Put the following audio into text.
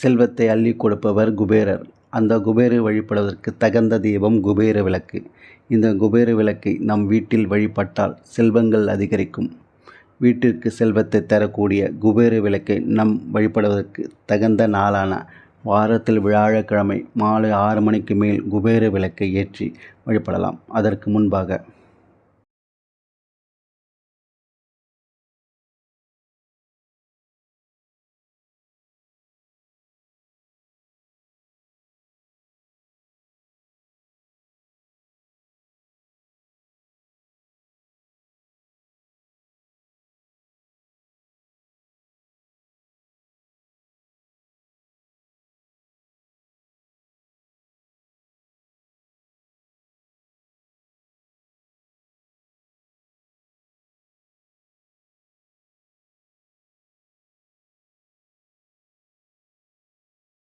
செல்வத்தை அள்ளி கொடுப்பவர் குபேரர். அந்த குபேரை வழிபடுவதற்கு தகுந்த தெய்வம் குபேர விளக்கு. இந்த குபேர விளக்கை நம் வீட்டில் வழிபட்டால் செல்வங்கள் அதிகரிக்கும். வீட்டிற்கு செல்வத்தை தரக்கூடிய குபேர விளக்கை நம் வழிபடுவதற்கு தகுந்த நாளான வாரத்தில் வியாழக்கிழமை மாலை ஆறு மணிக்கு மேல் குபேர விளக்கை ஏற்றி வழிபடலாம். அதற்கு முன்பாக